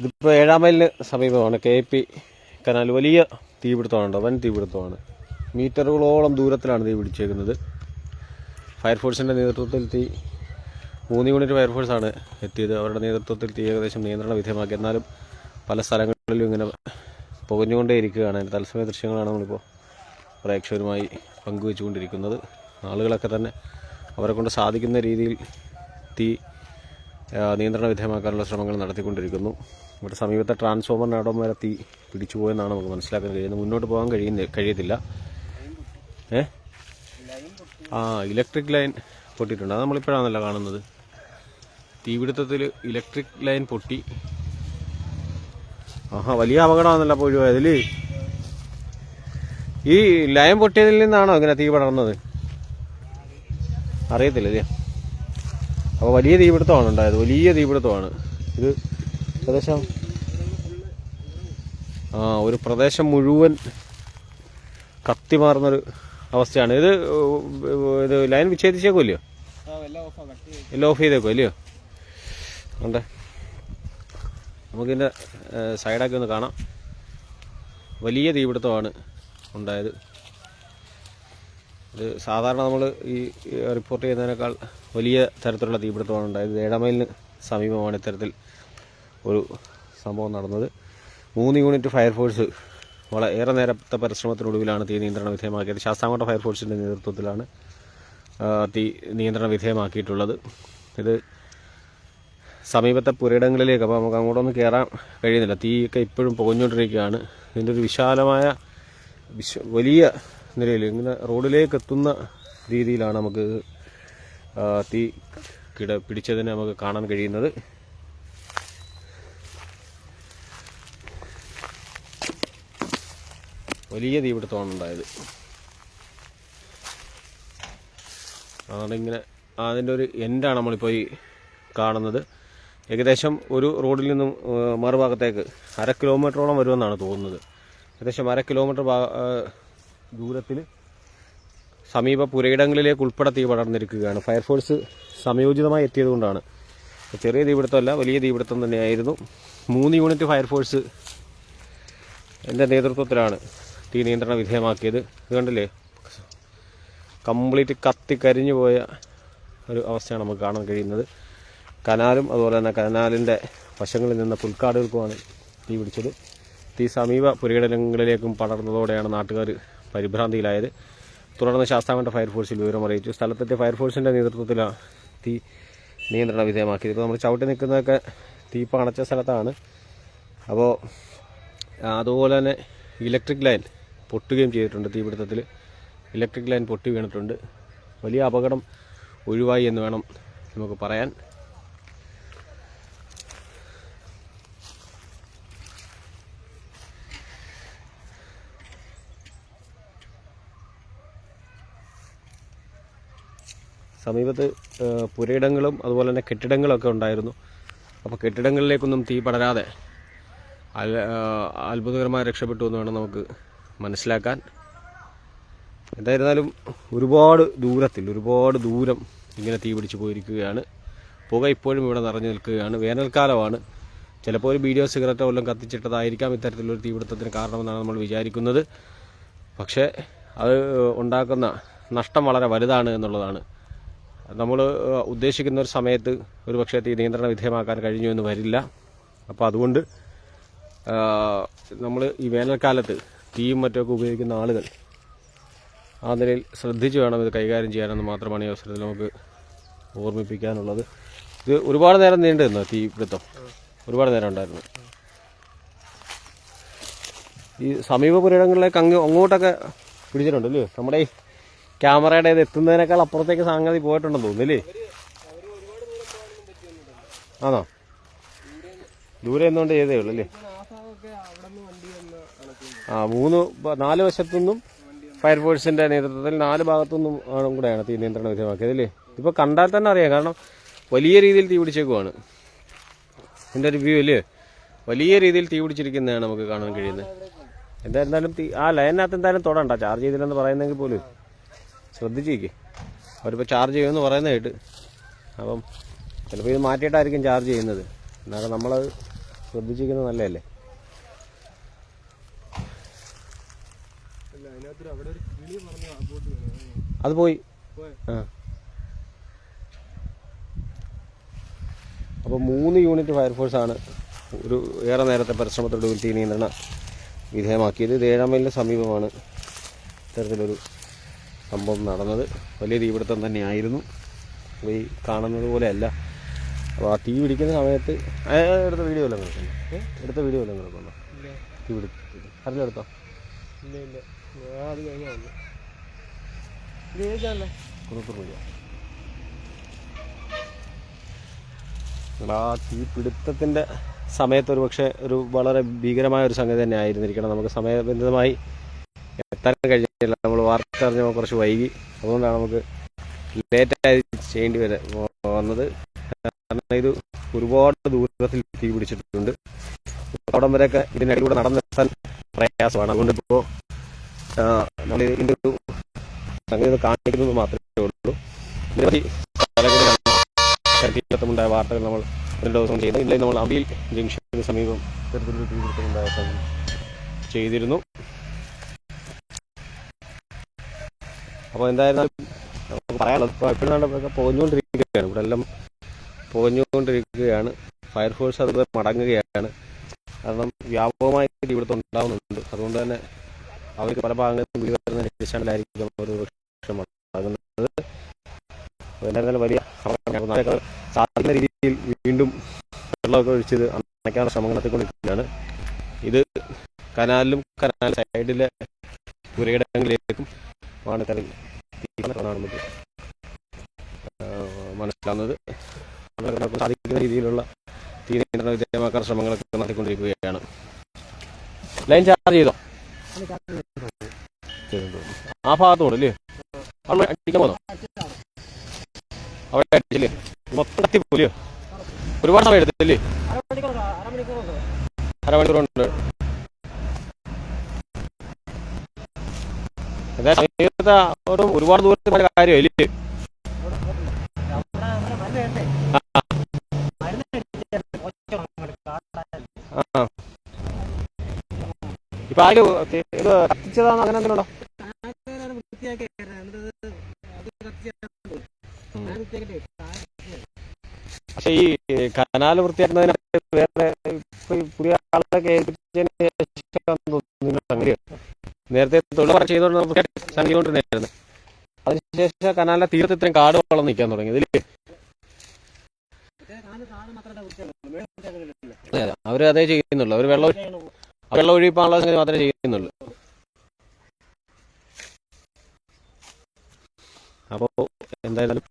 ഇതിപ്പോൾ ഏഴാം മൈലിന് സമീപമാണ്. കെ പി കനാൽ വലിയ തീപിടുത്തമാണ് വൻ തീപിടുത്തമാണ്. മീറ്ററുകളോളം ദൂരത്തിലാണ് തീ പിടിച്ചേക്കുന്നത്. ഫയർഫോഴ്സിന്റെ നേതൃത്വത്തിൽ തീ മൂന്ന് യൂണിറ്റ് ഫയർഫോഴ്സാണ് എത്തിയത്. അവരുടെ നേതൃത്വത്തിൽ തീ ഏകദേശം നിയന്ത്രണ വിധേയമാക്കി. എന്നാലും പല സ്ഥലങ്ങളിലും ഇങ്ങനെ പുകഞ്ഞുകൊണ്ടേ ഇരിക്കുകയാണ് അതിന്റെ തത്സമയ ദൃശ്യങ്ങളാണ് നമ്മളിപ്പോൾ പ്രേക്ഷകരുമായി പങ്കുവെച്ചുകൊണ്ടിരിക്കുന്നത്. ആളുകളൊക്കെ തന്നെ അവരെ കൊണ്ട് സാധിക്കുന്ന രീതിയിൽ തീ നിയന്ത്രണ വിധേയമാക്കാനുള്ള ശ്രമങ്ങൾ നടത്തിക്കൊണ്ടിരിക്കുന്നു. ഇവിടെ സമീപത്തെ ട്രാൻസ്ഫോമറിന് അവിടം വരെ തീ പിടിച്ചു പോയെന്നാണ് നമുക്ക് മനസ്സിലാക്കാൻ കഴിയുന്നത്. മുന്നോട്ട് പോകാൻ കഴിയുന്ന കഴിയത്തില്ല. ഏ? ആ ഇലക്ട്രിക് ലൈൻ പൊട്ടിയിട്ടുണ്ട്. അത് നമ്മളിപ്പോഴാണല്ലോ കാണുന്നത്. തീപിടുത്തത്തിൽ ഇലക്ട്രിക് ലൈൻ പൊട്ടി. ആഹാ വലിയ അപകടമാണെന്നല്ല അപ്പോൾ ഒഴിവായതിൽ ഈ ലൈൻ പൊട്ടിയതിൽ നിന്നാണോ ഇങ്ങനെ തീ പടർന്നത്? അറിയത്തില്ല അല്ലേ അപ്പോൾ വലിയ തീപിടുത്തമാണ് ഉണ്ടായത്. വലിയ തീപിടുത്തമാണ്. ഇത് ഏകദേശം ആ ഒരു പ്രദേശം മുഴുവൻ കത്തിമാറുന്നൊരു അവസ്ഥയാണ്. ഇത് ഇത് ലൈൻ വിച്ഛേദിച്ചേക്കുമല്ലയോ എല്ലാം ഓഫ് ചെയ്തേക്കും ഇല്ലയോ ഉണ്ട് നമുക്കിതിന്റെ സൈഡൊക്കെ ഒന്ന് കാണാം. വലിയ തീപിടുത്തമാണ് ഉണ്ടായത്. ഇത് സാധാരണ നമ്മൾ ഈ റിപ്പോർട്ട് ചെയ്യുന്നതിനേക്കാൾ വലിയ തരത്തിലുള്ള തീപിടുത്തമാണ് ഉണ്ടായത്. ഏഴാമൈലിന് സമീപമാണ് ഇത്തരത്തിൽ ഒരു സംഭവം നടന്നത്. മൂന്ന് യൂണിറ്റ് ഫയർഫോഴ്സ് വളരെ ഏറെ നേരത്തെ പരിശ്രമത്തിനൊടുവിലാണ് തീ നിയന്ത്രണ വിധേയമാക്കിയത്. ശാസ്താംകോട്ട ഫയർഫോഴ്സിന്റെ നേതൃത്വത്തിലാണ് തീ നിയന്ത്രണ വിധേയമാക്കിയിട്ടുള്ളത്. ഇത് സമീപത്തെ പുരയിടങ്ങളിലേക്ക് അപ്പോൾ നമുക്ക് അങ്ങോട്ടൊന്നും കയറാൻ കഴിയുന്നില്ല. തീയൊക്കെ ഇപ്പോഴും പുകഞ്ഞുകൊണ്ടിരിക്കുകയാണ്. ഇതിന്റെ ഒരു വിശാലമായ വിശ വലിയ നിലയിൽ ഇങ്ങനെ റോഡിലേക്ക് എത്തുന്ന രീതിയിലാണ് നമുക്ക് തീ കിട പിടിച്ചതിനെ നമുക്ക് കാണാൻ കഴിയുന്നത്. വലിയ തീപിടുത്തമാണ് ഉണ്ടായത്. അതുകൊണ്ട് ഇങ്ങനെ അതിന്റെ ഒരു എൻഡാണ് നമ്മളിപ്പോൾ ഈ കാണുന്നത്. ഏകദേശം ഒരു റോഡിൽ നിന്നും മറുഭാഗത്തേക്ക് അര കിലോമീറ്ററോളം വരുമെന്നാണ് തോന്നുന്നത്. ഏകദേശം അര കിലോമീറ്റർ ദൂരത്തിൽ സമീപ പുരയിടങ്ങളിലേക്ക് ഉൾപ്പെടെ തീ പടർന്നിരിക്കുകയാണ്. ഫയർഫോഴ്സ് സമയോചിതമായി എത്തിയതുകൊണ്ടാണ്. ചെറിയ തീപിടുത്തമല്ല വലിയ തീപിടുത്തം തന്നെയായിരുന്നു. മൂന്ന് യൂണിറ്റ് ഫയർഫോഴ്സ് എന്റെ നേതൃത്വത്തിലാണ് തീ നിയന്ത്രണ വിധേയമാക്കിയത്. ഇത് കണ്ടില്ലേ? കംപ്ലീറ്റ് കത്തി കരിഞ്ഞു പോയ ഒരു അവസ്ഥയാണ് നമുക്ക് കാണാൻ കഴിയുന്നത്. കനാലും അതുപോലെ തന്നെ കനാലിന്റെ വശങ്ങളിൽ നിന്ന പുൽക്കാടുകൾക്കുമാണ് തീ പിടിച്ചത്. തീ സമീപ പുരയിടങ്ങളിലേക്കും പടർന്നതോടെയാണ് നാട്ടുകാർ പരിഭ്രാന്തിയിലായത്. തുടർന്ന് ശാസ്താംകോട്ട ഫയർഫോഴ്സിൽ വിവരം അറിയിച്ചു. സ്ഥലത്തെത്തിയ ഫയർഫോഴ്സിന്റെ നേതൃത്വത്തിലാണ് തീ നിയന്ത്രണ വിധേയമാക്കിയത്. ഇപ്പോൾ നമ്മൾ ചവിട്ടി നിൽക്കുന്നതൊക്കെ തീ പണച്ച സ്ഥലത്താണ്. അപ്പോൾ അതുപോലെ തന്നെ ഇലക്ട്രിക് ലൈൻ പൊട്ടുകയും ചെയ്തിട്ടുണ്ട് തീപിടുത്തത്തിൽ ഇലക്ട്രിക് ലൈൻ പൊട്ടി വീണിട്ടുണ്ട്. വലിയ അപകടം ഒഴിവായി എന്ന് വേണം നമുക്ക് പറയാൻ. സമീപത്ത് പുരയിടങ്ങളും അതുപോലെ തന്നെ കെട്ടിടങ്ങളൊക്കെ ഉണ്ടായിരുന്നു. അപ്പോൾ കെട്ടിടങ്ങളിലേക്കൊന്നും തീ പടരാതെ അത്ഭുതകരമായി രക്ഷപ്പെട്ടു എന്ന് വേണം നമുക്ക് മനസ്സിലാക്കാൻ. എന്തായിരുന്നാലും ഒരുപാട് ദൂരത്തിൽ ഒരുപാട് ദൂരം ഇങ്ങനെ തീ പിടിച്ചു പോയിരിക്കുകയാണ്. പുക ഇപ്പോഴും ഇവിടെ നിറഞ്ഞു നിൽക്കുകയാണ്. വേനൽക്കാലമാണ്. ചിലപ്പോൾ ഒരു വീഡിയോ സിഗരറ്റോ വല്ലതും കത്തിച്ചിട്ടതായിരിക്കാം ഇത്തരത്തിലൊരു തീപിടുത്തത്തിന് കാരണമെന്നാണ് നമ്മൾ വിചാരിക്കുന്നത്. പക്ഷേ അത് ഉണ്ടാക്കുന്ന നഷ്ടം വളരെ വലുതാണ് എന്നുള്ളതാണ്. നമ്മൾ ഉദ്ദേശിക്കുന്ന ഒരു സമയത്ത് ഒരു പക്ഷേ തീ നിയന്ത്രണ വിധേയമാക്കാൻ കഴിഞ്ഞു എന്ന് വരില്ല. അപ്പോൾ അതുകൊണ്ട് നമ്മൾ ഈ വേനൽക്കാലത്ത് തീയും മറ്റൊക്കെ ഉപയോഗിക്കുന്ന ആളുകൾ ആ നിലയിൽ ശ്രദ്ധിച്ച് വേണം ഇത് കൈകാര്യം ചെയ്യാനെന്ന് മാത്രമാണ് ഈ അവസരത്തിൽ നമുക്ക് ഓർമ്മിപ്പിക്കാനുള്ളത്. ഇത് ഒരുപാട് നേരം നീണ്ടു തീ പിടുത്തം? ഒരുപാട് നേരം ഉണ്ടായിരുന്നു. ഈ സമീപ പുരയിടങ്ങളിലേക്ക് അങ്ങ് അങ്ങോട്ടൊക്കെ പിടിച്ചിട്ടുണ്ട് അല്ലേ? നമ്മുടെ ക്യാമറയുടെ ഇത് എത്തുന്നതിനേക്കാൾ അപ്പുറത്തേക്ക് സംഗതി പോയിട്ടുണ്ടെന്ന് തോന്നുന്നില്ലേ? ആണോ? ദൂരെ എന്നുകൊണ്ട് ചെയ്തേ ഉള്ളൂ അല്ലേ? ആ മൂന്ന് നാല് വശത്തുനിന്നും ഫയർഫോഴ്സിന്റെ നേതൃത്വത്തിൽ നാല് ഭാഗത്തുനിന്നും ആണ് കൂടെയാണ് തീ നിയന്ത്രണ വിധേയമാക്കിയത് അല്ലേ? ഇപ്പൊ കണ്ടാൽ തന്നെ അറിയാം കാരണം വലിയ രീതിയിൽ തീ പിടിച്ചേക്കുവാണ്. ഇതിന്റെ ഒരു വ്യൂ അല്ലേ? വലിയ രീതിയിൽ തീ പിടിച്ചിരിക്കുന്നതാണ് നമുക്ക് കാണാൻ കഴിയുന്നത്. എന്തായിരുന്നാലും ആ ലൈനകത്ത് എന്തായാലും തൊടണ്ട. ചാർജ് ചെയ്തില്ലെന്ന് പറയുന്നെങ്കിൽ പോലും. ശ്രദ്ധിച്ചേക്ക് അവരിപ്പോൾ ചാർജ് ചെയ്യുമെന്ന് പറയുന്നതായിട്ട് അപ്പം ചിലപ്പോൾ ഇത് മാറ്റിയിട്ടായിരിക്കും ചാർജ് ചെയ്യുന്നത്. എന്നാലും നമ്മളത് ശ്രദ്ധിച്ചിരിക്കുന്നത് നല്ലതല്ലേ? അത് പോയി. ആ. അപ്പോൾ മൂന്ന് യൂണിറ്റ് ഫയർഫോഴ്സാണ് ഒരു ഏറെ നേരത്തെ പരിശ്രമത്തോടുകൂടി തീ നിയന്ത്രണ വിധേയമാക്കിയത്. ഇത് ഏഴാം മൈലിന് സമീപമാണ്. ഇത്തരത്തിലൊരു സംഭവം നടന്നത്. വലിയ തീപിടുത്തം തന്നെയായിരുന്നു. അപ്പോൾ ഈ കാണുന്നത് പോലെയല്ല. അപ്പോൾ ആ തീ പിടിക്കുന്ന സമയത്ത് എടുത്ത വീഡിയോ എല്ലാം കിടക്കുന്നു എടുത്ത വീഡിയോ എല്ലാം കിടക്കുന്നു ഇല്ല. തീ പിടിച്ചു അതിലെടുത്തോ ഇല്ല ഇല്ല. ഞാൻ അത് കുറുത്തൂർ മീഡിയ ആ തീപിടുത്തത്തിന്റെ സമയത്ത് ഒരു പക്ഷേ ഒരു വളരെ ഭീകരമായ ഒരു സംഗതി തന്നെ ആയിരുന്നിരിക്കണം നമുക്ക് സമയബന്ധിതമായി എത്താൻ കഴിഞ്ഞില്ല വാർത്ത അറിഞ്ഞപ്പോൾ കുറച്ച് വൈകി. അതുകൊണ്ടാണ് നമുക്ക് ലേറ്റായി ചെയ്യേണ്ടി വരെ വന്നത്. കാരണം ഇത് ഒരുപാട് ദൂരത്തിൽ തീ പിടിച്ചിട്ടുണ്ട്. അവിടം വരെയൊക്കെ ഇതിനിടയിലൂടെ നടന്നെത്താൻ പ്രയാസമാണ്. അതുകൊണ്ട് ഇപ്പോൾ നമ്മൾ ഇതിന്റെ ഒരു സംഗതി കാണിക്കുന്നത് മാത്രമേ ഉള്ളൂ. നിരവധി സ്ഥലങ്ങളിലാണ് തീപിടുത്തമുണ്ടായ വാർത്തകൾ നമ്മൾ ഒരു ദിവസം ചെയ്തു. ഇന്നലെ നമ്മൾ അബിയിൽ ജംഗ്ഷന് സമീപം ഇത്തരത്തിലൊരു തീപിടുത്തമുണ്ടായ ചെയ്തിരുന്നു. അപ്പോൾ എന്തായിരുന്നാലും നമുക്ക് പറയാനുള്ളത് ഇപ്പോൾ എപ്പോഴും പോഞ്ഞുകൊണ്ടിരിക്കുകയാണ് ഇവിടെ എല്ലാം പോഞ്ഞുകൊണ്ടിരിക്കുകയാണ് ഫയർഫോഴ്സ് അതുപോലെ മടങ്ങുകയാണ്. കാരണം വ്യാപകമായ ഇവിടുത്തെ ഉണ്ടാകുന്നുണ്ട് അതുകൊണ്ട് തന്നെ അവർക്ക് പല ഭാഗങ്ങളിലും വീട് വരുന്ന അടിസ്ഥാനത്തിലായിരിക്കും ഒരു പക്ഷം മടങ്ങുന്നത് എന്തായിരുന്നാലും വലിയ സാധാരണ രീതിയിൽ വീണ്ടും വെള്ളമൊക്കെ ഒഴിച്ചത് അണയ്ക്കാനുള്ള ശ്രമങ്ങൾ നടത്തിക്കൊണ്ടിരിക്കുകയാണ്. ഇത് കനാലിലും കനാൽ സൈഡിലെ പുരയിടങ്ങളിലേക്കും നമുക്ക് ആ, മനസ്സിലാവുന്നത്. നമുക്ക് സാധിക്കുന്ന രീതിയിലുള്ള തീ നിയന്ത്രണ വിധേയമാക്കാൻ ശ്രമങ്ങളൊക്കെ നടത്തിക്കൊണ്ടിരിക്കുകയാണ്. ലൈൻ ചാർജ് ചെയ്തു. ആ ഭാഗത്തോട് അല്ലേ? അവിടെ അടിക്കാൻ പോന്നോ? അവിടെ അടിച്ചില്ലേ? മൊത്തം കത്തിപ്പോലെയോ ഒരുപാട് സമയം എടുത്തില്ലേ? അരമണിക്കൂറുണ്ട് സമയത്ത് ഒരു ഒരുപാട് ദൂരത്തിൽ പോയ കാര്യമില്ലേ. ഇപ്പൊ ആര് ഇത് കത്തിച്ചതാണോ? അങ്ങനെ എന്തെങ്കിലും പക്ഷെ ഈ കനാല് വൃത്തിയാക്കുന്നതിനകത്ത് വേറെ പുതിയ ആളൊക്കെ ഏൽപ്പിച്ചതിന് ശേഷം തോന്നുന്നു സംഗതി നേരത്തെ തൊഴിലുറപ്പ് ചെയ്തുകൊണ്ട് സംഗതികൊണ്ടിരുന്നായിരുന്നു അതിനുശേഷം കനാലിന്റെ തീരത്ത് ഇത്രയും കാട് വെള്ളം നിൽക്കാൻ തുടങ്ങി ഇതിൽ. അവർ അതേ ചെയ്യുന്നുള്ളൂ. അവർ വെള്ളം വെള്ളം ഒഴിപ്പാനുള്ള സംഗതി മാത്രമേ ചെയ്യുന്നുള്ളൂ. അപ്പോൾ എന്തായാലും